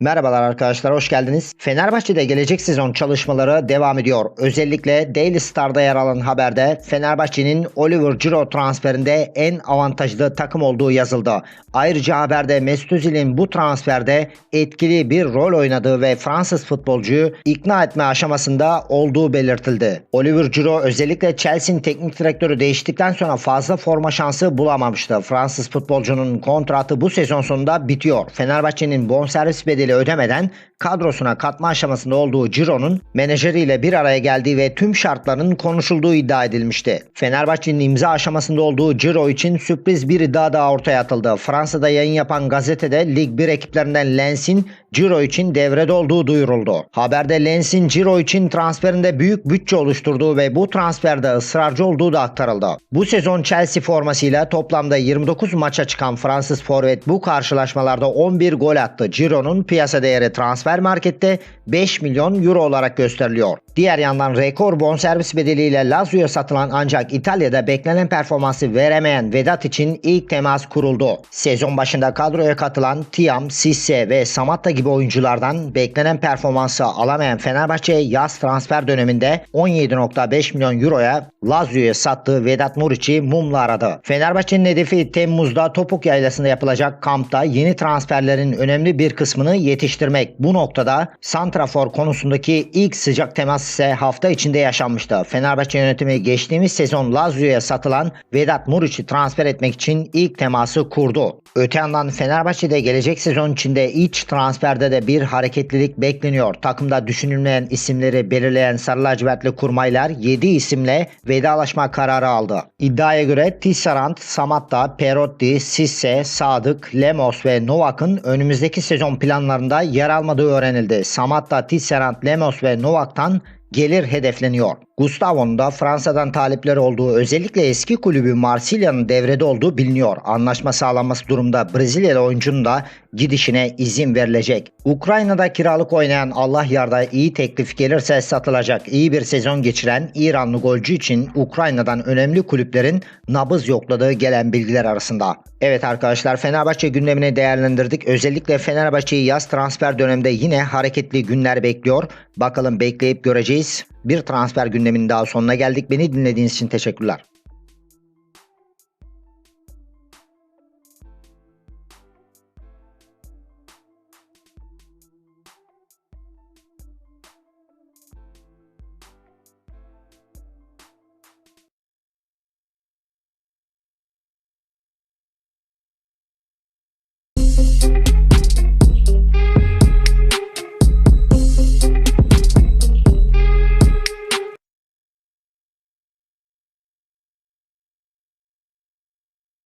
Merhabalar arkadaşlar, hoş geldiniz. Fenerbahçe'de gelecek sezon çalışmaları devam ediyor. Özellikle Daily Star'da yer alan haberde Fenerbahçe'nin Oliver Giroud transferinde en avantajlı takım olduğu yazıldı. Ayrıca haberde Mesut Özil'in bu transferde etkili bir rol oynadığı ve Fransız futbolcuyu ikna etme aşamasında olduğu belirtildi. Oliver Giroud özellikle Chelsea'nin teknik direktörü değiştikten sonra fazla forma şansı bulamamıştı. Fransız futbolcunun kontratı bu sezon sonunda bitiyor. Fenerbahçe'nin bonservis bedeli ödemeden kadrosuna katma aşamasında olduğu Ciro'nun menajeriyle bir araya geldiği ve tüm şartların konuşulduğu iddia edilmişti. Fenerbahçe'nin imza aşamasında olduğu Ciro için sürpriz bir iddia daha ortaya atıldı. Fransa'da yayın yapan gazetede Lig 1 ekiplerinden Lens'in Ciro için devrede olduğu duyuruldu. Haberde Lens'in Ciro için transferinde büyük bütçe oluşturduğu ve bu transferde ısrarcı olduğu da aktarıldı. Bu sezon Chelsea formasıyla toplamda 29 maça çıkan Fransız forvet bu karşılaşmalarda 11 gol attı. Ciro'nun piyasa değeri transfer markette 5 milyon euro olarak gösteriliyor. Diğer yandan rekor bonservis bedeliyle Lazio'ya satılan ancak İtalya'da beklenen performansı veremeyen Vedat için ilk temas kuruldu. Sezon başında kadroya katılan Tiam, Sisse ve Samatta gibi oyunculardan beklenen performansı alamayan Fenerbahçe yaz transfer döneminde 17.5 milyon euroya Lazio'ya sattığı Vedat Muriç'i mumla aradı. Fenerbahçe'nin hedefi Temmuz'da Topuk Yaylası'nda yapılacak kampta yeni transferlerin önemli bir kısmını yetiştirmek. Bu noktada Santrafor konusundaki ilk sıcak temas ise hafta içinde yaşanmıştı. Fenerbahçe yönetimi geçtiğimiz sezon Lazio'ya satılan Vedat Muriç'i transfer etmek için ilk teması kurdu. Öte yandan Fenerbahçe'de gelecek sezon içinde iç transferde de bir hareketlilik bekleniyor. Takımda düşünülmeyen isimleri belirleyen Sarı lacivertli kurmaylar 7 isimle vedalaşma kararı aldı. İddiaya göre Tisserand, Samatta, Perotti, Sisse, Sadık, Lemos ve Novak'ın önümüzdeki sezon planlarında yer almadığı öğrenildi. Samatta, Tisserand, Lemos ve Novak'tan gelir hedefleniyor. Gustavo'nun da Fransa'dan talipleri olduğu özellikle eski kulübü Marsilya'nın devrede olduğu biliniyor. Anlaşma sağlanması durumda Brezilyalı oyuncunun da gidişine izin verilecek. Ukrayna'da kiralık oynayan Allah yarda iyi teklif gelirse satılacak. İyi bir sezon geçiren İranlı golcü için Ukrayna'dan önemli kulüplerin nabız yokladığı gelen bilgiler arasında. Evet arkadaşlar Fenerbahçe gündemini değerlendirdik. Özellikle Fenerbahçe'yi yaz transfer döneminde yine hareketli günler bekliyor. Bakalım bekleyip göreceğiz. Bir transfer gündemin daha sonuna geldik. Beni dinlediğiniz için teşekkürler.